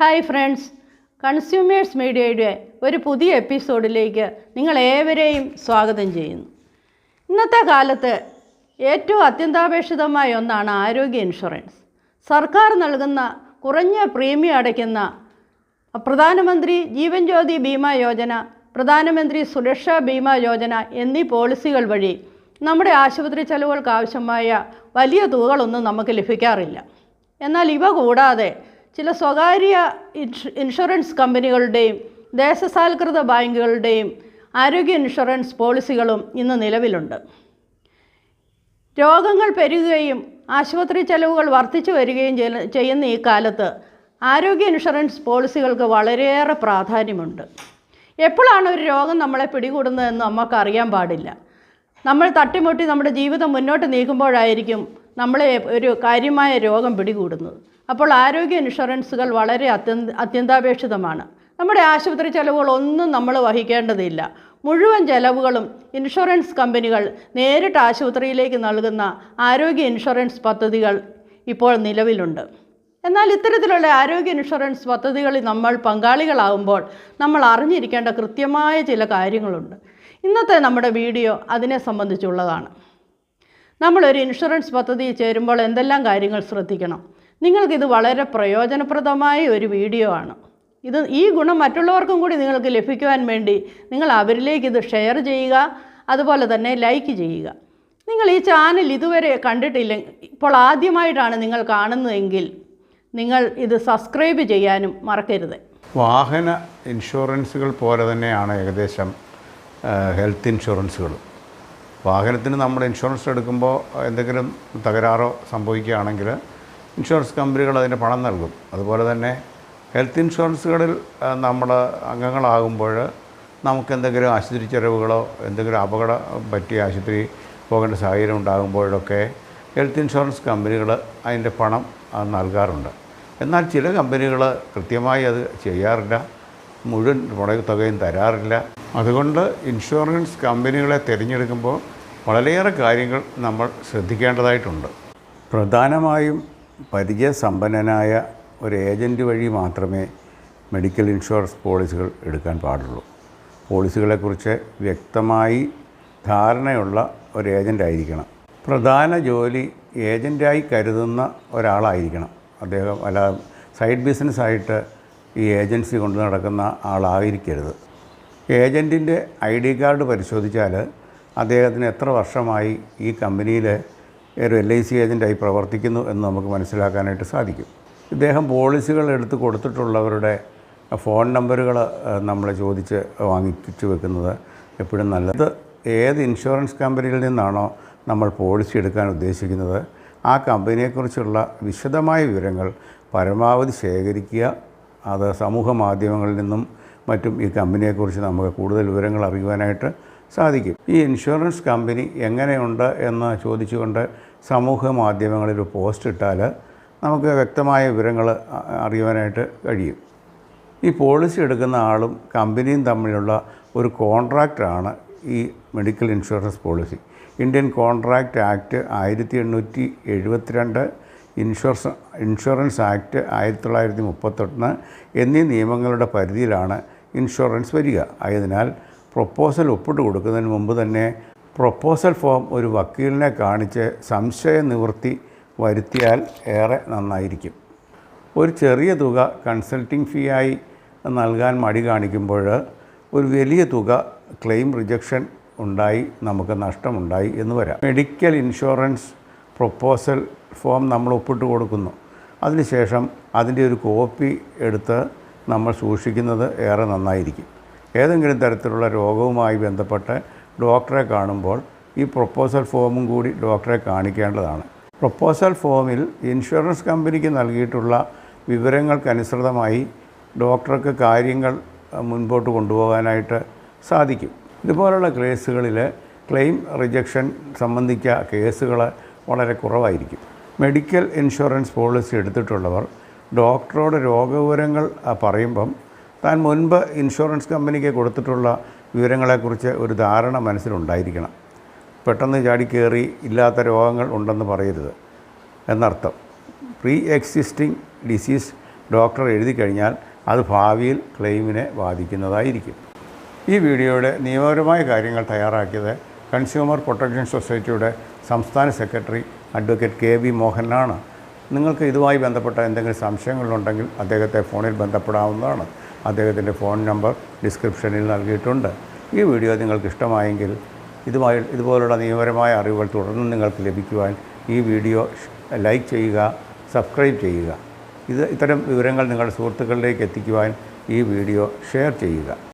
Hi friends consumers മീഡിയയുടെ ഒരു പുതിയ എപ്പിസോഡിലേക്ക് നിങ്ങൾ ഏവരെയും സ്വാഗതം ചെയ്യുന്നു. ഇന്നത്തെ കാലത്ത് ഏറ്റവും അത്യന്താപേക്ഷിതമായ ഒന്നാണ് ആരോഗ്യ ഇൻഷുറൻസ്. സർക്കാർ നൽകുന്ന കുറഞ്ഞ പ്രീമിയം അടയ്ക്കുന്ന പ്രധാനമന്ത്രി ജീവൻ ജ്യോതി ബീമാ യോജന പ്രധാനമന്ത്രി സുരക്ഷാ ബീമാ യോജന എന്നീ പോളിസികൾ വഴി നമ്മുടെ ആശുപത്രി ചെലവുകൾക്ക് ആവശ്യമായ വലിയ തുകകളൊന്നും നമുക്ക് ലഭിക്കാറില്ല. എന്നാൽ ഇവ കൂടാതെ ചില സ്വകാര്യ ഇൻഷുറൻസ് കമ്പനികളുടെയും ദേശസാൽകൃത ബാങ്കുകളുടെയും ആരോഗ്യ ഇൻഷുറൻസ് പോളിസികളും ഇന്ന് നിലവിലുണ്ട്. രോഗങ്ങൾ പെരുകുകയും ആശുപത്രി ചെലവുകൾ വർദ്ധിച്ചു വരികയും ചെയ്യുന്ന ഈ കാലത്ത് ആരോഗ്യ ഇൻഷുറൻസ് പോളിസികൾക്ക് വളരെയേറെ പ്രാധാന്യമുണ്ട്. എപ്പോഴാണ് ഒരു രോഗം നമ്മളെ പിടികൂടുന്നതെന്ന് നമുക്ക് അറിയാൻ പാടില്ല. നമ്മൾ തട്ടിമുട്ടി നമ്മുടെ ജീവിതം മുന്നോട്ട് നീക്കുമ്പോഴായിരിക്കും നമ്മളെ ഒരു കാര്യമായ രോഗം പിടികൂടുന്നത്. അപ്പോൾ ആരോഗ്യ ഇൻഷുറൻസുകൾ വളരെ അത്യന്ത അത്യന്താപേക്ഷിതമാണ്. നമ്മുടെ ആശുപത്രി ചെലവുകളൊന്നും നമ്മൾ വഹിക്കേണ്ടതില്ല. മുഴുവൻ ചെലവുകളും ഇൻഷുറൻസ് കമ്പനികൾ നേരിട്ട് ആശുപത്രിയിലേക്ക് നൽകുന്ന ആരോഗ്യ ഇൻഷുറൻസ് പദ്ധതികൾ ഇപ്പോൾ നിലവിലുണ്ട്. എന്നാൽ ഇത്തരത്തിലുള്ള ആരോഗ്യ ഇൻഷുറൻസ് പദ്ധതികളിൽ നമ്മൾ പങ്കാളികളാകുമ്പോൾ നമ്മൾ അറിഞ്ഞിരിക്കേണ്ട കൃത്യമായ ചില കാര്യങ്ങളുണ്ട്. ഇന്നത്തെ നമ്മുടെ വീഡിയോ അതിനെ സംബന്ധിച്ചുള്ളതാണ്. നമ്മളൊരു ഇൻഷുറൻസ് പദ്ധതിയിൽ ചേരുമ്പോൾ എന്തെല്ലാം കാര്യങ്ങൾ ശ്രദ്ധിക്കണം? നിങ്ങൾക്കിത് വളരെ പ്രയോജനപ്രദമായ ഒരു വീഡിയോ ആണ്. ഇത് ഈ ഗുണം മറ്റുള്ളവർക്കും കൂടി നിങ്ങൾക്ക് ലഭിക്കുവാൻ വേണ്ടി നിങ്ങൾ അവരിലേക്ക് ഇത് ഷെയർ ചെയ്യുക അതുപോലെ തന്നെ ലൈക്ക് ചെയ്യുക. നിങ്ങൾ ഈ ചാനൽ ഇതുവരെ കണ്ടിട്ടില്ല ഇപ്പോൾ ആദ്യമായിട്ടാണ് നിങ്ങൾ കാണുന്നതെങ്കിൽ നിങ്ങൾ ഇത് സബ്സ്ക്രൈബ് ചെയ്യാനും മറക്കരുത്. വാഹന ഇൻഷുറൻസുകൾ പോലെ തന്നെയാണ് ഏകദേശം ഹെൽത്ത് ഇൻഷുറൻസുകൾ വാഹനത്തിന് നമ്മൾ ഇൻഷുറൻസ് എടുക്കുമ്പോൾ എന്തെങ്കിലും തകരാറോ സംഭവിക്കുകയാണെങ്കിൽ ഇൻഷുറൻസ് കമ്പനികൾ അതിന്റെ പണം നൽകും. അതുപോലെ തന്നെ ഹെൽത്ത് ഇൻഷുറൻസുകളിൽ നമ്മൾ അംഗങ്ങളാകുമ്പോൾ നമുക്ക് എന്തെങ്കിലും ആശുപത്രി ചെലവുകളോ എന്തെങ്കിലും അപകടം പറ്റിയ ആശുപത്രി പോകേണ്ട സാഹചര്യം ഉണ്ടാകുമ്പോഴൊക്കെ ഹെൽത്ത് ഇൻഷുറൻസ് കമ്പനികൾ അതിന്റെ പണം നൽകാറുണ്ട്. എന്നാൽ ചില കമ്പനികൾ കൃത്യമായി അത് ചെയ്യാറില്ല. മുഴുവൻ തുകയും തരാറില്ല. അതുകൊണ്ട് ഇൻഷുറൻസ് കമ്പനികളെ തിരഞ്ഞെടുക്കുമ്പോൾ വളരെയേറെ കാര്യങ്ങൾ നമ്മൾ ശ്രദ്ധിക്കേണ്ടതായിട്ടുണ്ട്. പ്രധാനമായും പരിചയസമ്പന്നനായ ഒരു ഏജന്റ് വഴി മാത്രമേ മെഡിക്കൽ ഇൻഷുറൻസ് പോളിസികൾ എടുക്കാൻ പാടുള്ളൂ. പോളിസികളെക്കുറിച്ച് വ്യക്തമായി ധാരണയുള്ള ഒരു ഏജന്റ് ആയിരിക്കണം പ്രധാന ജോലി ഏജന്റായി കരുതുന്ന ഒരാളായിരിക്കണം. അദ്ദേഹം അല്ല സൈഡ് ബിസിനസ്സായിട്ട് ഈ ഏജൻസി കൊണ്ട് നടക്കുന്ന ആളായിരിക്കരുത്. ഏജന്റിന്റെ ഐ ഡി കാർഡ് പരിശോധിച്ചാൽ അദ്ദേഹത്തിന് എത്ര വർഷമായി ഈ കമ്പനിയിൽ ഒരു എൽ ഐ സി ഏജന്റായി പ്രവർത്തിക്കുന്നു എന്ന് നമുക്ക് മനസ്സിലാക്കാനായിട്ട് സാധിക്കും. ഇദ്ദേഹം പോളിസികൾ എടുത്ത് കൊടുത്തിട്ടുള്ളവരുടെ ഫോൺ നമ്പറുകൾ നമ്മൾ ചോദിച്ച് വാങ്ങിച്ചു വെക്കുന്നത് എപ്പോഴും നല്ലത്. ഏത് ഇൻഷുറൻസ് കമ്പനിയിൽ നിന്നാണോ നമ്മൾ പോളിസി എടുക്കാൻ ഉദ്ദേശിക്കുന്നത് ആ കമ്പനിയെക്കുറിച്ചുള്ള വിശദമായ വിവരങ്ങൾ പരമാവധി ശേഖരിക്കുക. അത് സമൂഹ മാധ്യമങ്ങളിൽ നിന്നും മറ്റും ഈ കമ്പനിയെക്കുറിച്ച് നമുക്ക് കൂടുതൽ വിവരങ്ങൾ അറിയുവാനായിട്ട് സാധിക്കും. ഈ ഇൻഷുറൻസ് കമ്പനി എങ്ങനെയുണ്ട് എന്ന് ചോദിച്ചുകൊണ്ട് സമൂഹ മാധ്യമങ്ങളിൽ പോസ്റ്റ് ഇട്ടാൽ നമുക്ക് വ്യക്തമായ വിവരങ്ങൾ അറിയുവാനായിട്ട് കഴിയും. ഈ പോളിസി എടുക്കുന്ന ആളും കമ്പനിയും തമ്മിലുള്ള ഒരു കോൺട്രാക്റ്റാണ് ഈ medical insurance policy Indian contract act ആയിരത്തി എണ്ണൂറ്റി എഴുപത്തിരണ്ട് ഇൻഷുറൻസ് ഇൻഷുറൻസ് ആക്ട് ആയിരത്തി തൊള്ളായിരത്തി മുപ്പത്തൊന്ന് എന്നീ നിയമങ്ങളുടെ പരിധിയിലാണ് ഇൻഷുറൻസ് വരിക. ആയതിനാൽ പ്രൊപ്പോസൽ ഒപ്പിട്ട് കൊടുക്കുന്നതിന് മുമ്പ് തന്നെ പ്രൊപ്പോസൽ ഫോം ഒരു വക്കീലിനെ കാണിച്ച് സംശയ നിവൃത്തി വരുത്തിയാൽ ഏറെ നന്നായിരിക്കും. ഒരു ചെറിയ തുക കൺസൾട്ടിംഗ് ഫീ ആയി നൽകാൻ മടി കാണിക്കുമ്പോൾ ഒരു വലിയ തുക ക്ലെയിം റിജക്ഷൻ ഉണ്ടായി നമുക്ക് നഷ്ടമുണ്ടായി എന്ന് വരാം. മെഡിക്കൽ ഇൻഷുറൻസ് പ്രൊപ്പോസൽ ഫോം നമ്മൾ ഒപ്പിട്ട് കൊടുക്കുന്നു. അതിനുശേഷം അതിന്റെ ഒരു കോപ്പി എടുത്ത് നമ്മൾ സൂക്ഷിക്കുന്നത് ഏറെ നന്നായിരിക്കും. ഏതെങ്കിലും തരത്തിലുള്ള രോഗവുമായി ബന്ധപ്പെട്ട് ഡോക്ടറെ കാണുമ്പോൾ ഈ പ്രൊപ്പോസൽ ഫോമും കൂടി ഡോക്ടറെ കാണിക്കേണ്ടതാണ്. പ്രൊപ്പോസൽ ഫോമിൽ ഇൻഷുറൻസ് കമ്പനിക്ക് നൽകിയിട്ടുള്ള വിവരങ്ങൾക്കനുസൃതമായി ഡോക്ടർക്ക് കാര്യങ്ങൾ മുൻപോട്ട് കൊണ്ടുപോകാനായിട്ട് സാധിക്കും. ഇതുപോലുള്ള കേസുകളിൽ ക്ലെയിം റിജക്ഷൻ സംബന്ധിച്ച കേസുകൾ വളരെ കുറവായിരിക്കും. മെഡിക്കൽ ഇൻഷുറൻസ് പോളിസി എടുത്തിട്ടുള്ളവർ ഡോക്ടറോട് രോഗവിവരങ്ങൾ പറയുമ്പം താൻ മുൻപ് ഇൻഷുറൻസ് കമ്പനിക്ക് കൊടുത്തിട്ടുള്ള വിവരങ്ങളെക്കുറിച്ച് ഒരു ധാരണ മനസ്സിലുണ്ടായിരിക്കണം. പെട്ടെന്ന് ചാടി ചാടിക്കേറി ഇല്ലാത്ത രോഗങ്ങൾ ഉണ്ടെന്ന് പറയരുത് എന്നർത്ഥം. പ്രീ എക്സിസ്റ്റിംഗ് ഡിസീസ് ഡോക്ടർ എഴുതി കഴിഞ്ഞാൽ അത് ഭാവിയിൽ ക്ലെയിമിനെ ബാധിക്കുന്നതായിരിക്കും. ഈ വീഡിയോയുടെ നിയമപരമായ കാര്യങ്ങൾ തയ്യാറാക്കിയത് കൺസ്യൂമർ പ്രൊട്ടക്ഷൻ സൊസൈറ്റിയുടെ സംസ്ഥാന സെക്രട്ടറി അഡ്വക്കേറ്റ് കെ വി മോഹനാണ്. നിങ്ങൾക്ക് ഇതുമായി ബന്ധപ്പെട്ട എന്തെങ്കിലും സംശയങ്ങളുണ്ടെങ്കിൽ അദ്ദേഹത്തെ ഫോണിൽ ബന്ധപ്പെടാവുന്നതാണ്. അദ്ദേഹത്തിന്റെ ഫോൺ നമ്പർ ഡിസ്ക്രിപ്ഷനിൽ നൽകിയിട്ടുണ്ട്. ഈ വീഡിയോ നിങ്ങൾക്ക് ഇഷ്ടമായെങ്കിൽ ഇതുമായി ഇതുപോലുള്ള നിയമപരമായ അറിവുകൾ തുടർന്നും നിങ്ങൾക്ക് ലഭിക്കുവാൻ ഈ വീഡിയോ ലൈക്ക് ചെയ്യുക സബ്സ്ക്രൈബ് ചെയ്യുക. ഇത് ഇത്തരം വിവരങ്ങൾ നിങ്ങളുടെ സുഹൃത്തുക്കളിലേക്ക് എത്തിക്കുവാൻ ഈ വീഡിയോ ഷെയർ ചെയ്യുക.